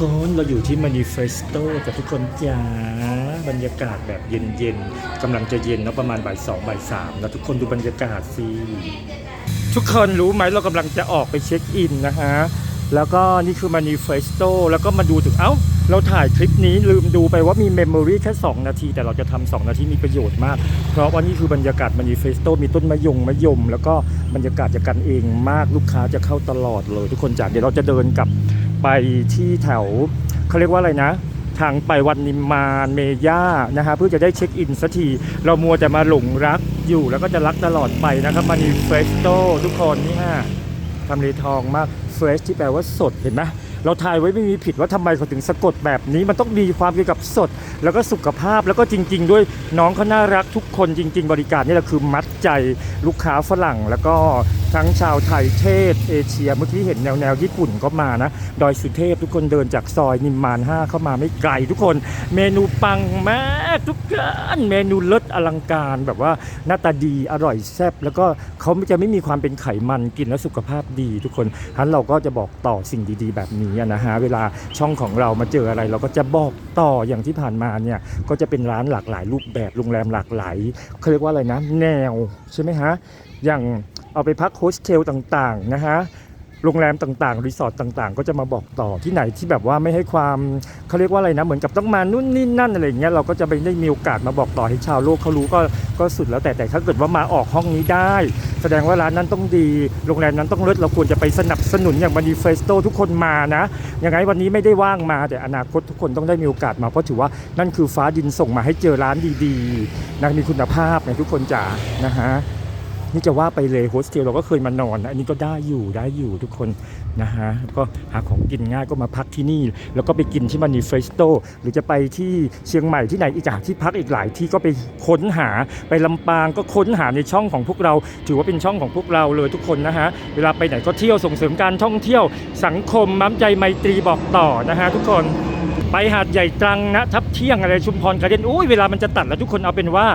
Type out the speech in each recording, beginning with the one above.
คนเราอยู่ที่ Manifesto กับทุกคนจ้าบรรยากาศแบบเย็นๆกำลังจะเย็นเนาะประมาณบ่ายสองบ่ายสามแล้วทุกคนดูบรรยากาศสิทุกคนรู้ไหมเรากำลังจะออกไปเช็คอินนะฮะ แล้วก็นี่คือ Manifesto แล้วก็มาดูถึงเอ้า เราถ่ายคลิปนี้ลืมดูไปว่ามีเมมโมรีแค่ 2 นาที แต่เราจะทำ2นาทีมีประโยชน์มาก เพราะว่านี่คือบรรยากาศ Manifesto มีต้นมะยงมะยม แล้วก็บรรยากาศจะกันเองมากลูกค้าจะเข้าตลอดเลย ทุกคนจากเดี๋ยวเราจะเดินกับ ไปที่แถวเขาเรียกว่าอะไรนะ ทางไปวันนิมมานเมย่านะฮะเพื่อจะได้เช็คอินสักที เรามัวแต่มาหลงรักอยู่แล้วก็จะรักตลอดไปนะครับมานิเฟสโตทุกคนนี่ฮะทำเลทองมากเฟรชที่แปลว่าสดเห็นไหม เราทายไว้ไม่มีผิดว่าทำไมเขาถึงสะกดแบบนี้ มันต้องมีความเกี่ยวกับสด แล้วก็สุขภาพแล้วก็จริง ๆ ด้วยน้องเขาน่ารักทุกคนจริง ๆ บริการนี่แหละคือมัดใจลูกค้าฝรั่ง แล้วก็ทั้งชาวไทยเทศเอเชียเมื่อกี้เห็นแนวแนวญี่ปุ่นก็มานะ ดอยสุเทพทุกคนเดินจากซอยนิมมาน 5 เข้ามาไม่ไกลทุกคน เมนูปังมากทุกคนเมนูเลิศอลังการแบบว่าหน้าตาดีอร่อยแซ่บแล้วก็เขาจะไม่มีความเป็นไขมันกินแล้วสุขภาพดี ทุกคนฉะนั้นเราก็จะบอกต่อสิ่งดีๆ แบบนี้นะฮะเวลาช่องของเรามาเจออะไร เราก็จะบอกต่ออย่างที่ผ่านมาเนี่ยก็จะเป็นร้านหลากหลายรูปแบบโรงแรมหลากหลายเขาเรียกว่าอะไรนะ แนวใช่ไหมฮะอย่างเอาไปพักโฮสเทลต่างๆนะฮะ โรงแรมต่างๆ รีสอร์ทต่างๆ ก็จะมาบอกต่อที่ไหนที่แบบว่าไม่ให้ความเขาเรียกว่าอะไรนะ เหมือนกับต้องมานู่นนี่นั่นอะไรอย่างเงี้ยเราก็จะไปได้มีโอกาสมาบอกต่อให้ชาวโลกเขารู้ก็ก็สุดแล้วแต่แต่ถ้าเกิดว่ามาออกห้องนี้ได้ แสดงว่าร้านนั้นต้องดี โรงแรมนั้นต้องเลิศเราควรจะไปสนับสนุนอย่างบันดีเฟสโตทุกคนมานะยังไงวันนี้ไม่ได้ว่างมา แต่อนาคตทุกคนต้องได้มีโอกาสมาเพราะถือว่านั่นคือฟ้าดินส่งมาให้เจอร้านดีๆนะมีคุณภาพไงทุกคนจ๋านะฮะ นี่จะว่าไปเลยโฮสเทลเราก็เคยมานอนนะอันนี้ก็ได้อยู่ได้อยู่ทุกคนนะฮะแล้วก็หาของกินง่ายก็มาพักที่นี่ แล้วก็ไปกินที่มานิเฟสโตหรือจะไปที่เชียงใหม่ที่ไหนอีกจากที่พักอีกหลายที่ก็ไปค้นหาไปลำปางก็ค้นหาในช่องของพวกเรา ถือว่าเป็นช่องของพวกเราเลยทุกคนนะฮะเวลาไปไหนก็เที่ยวส่งเสริมการท่องเที่ยวสังคมม้ำใจไมตรีบอกต่อนะฮะทุกคน ไปหาดใหญ่ตรังนะทับเที่ยงอะไรชุมพรกระเด็นอุ้ยเวลามันจะตัดแล้วทุกคนเอาเป็นว่า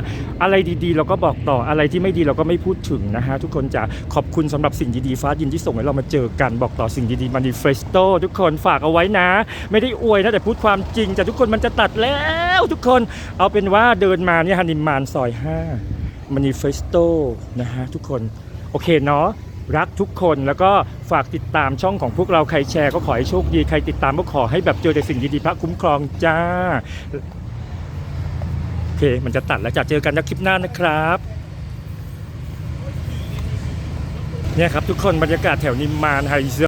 อะไรดีๆ เราก็บอกต่ออะไรที่ไม่ดีเราก็ไม่พูดถึงนะฮะทุกคนจะขอบคุณสำหรับสิ่งดีๆฟ้าดินที่ส่งให้เรามาเจอกันบอกต่อสิ่งดีๆมานิเฟสโตทุกคนฝากเอาไว้นะ ไม่ได้อวยนะแต่พูดความจริงแต่ทุกคนมันจะตัดแล้วทุกคนเอาเป็นว่าเดินมาเนี่ยฮันนิมานซอย5มานิเฟสโตนะฮะทุกคนโอเคเนาะ รักทุกคนแล้วก็ฝากติดตามช่องของพวกเราใครแชร์ก็ขอให้โชคดีใครติดตามก็ขอให้แบบเจอแต่สิ่งดีๆพระคุ้มครองจ้าโอเค มันจะตัดแล้วจะเจอกันในคลิปหน้านะครับเนี่ยครับทุกคนบรรยากาศแถวนิมมานไฮเซ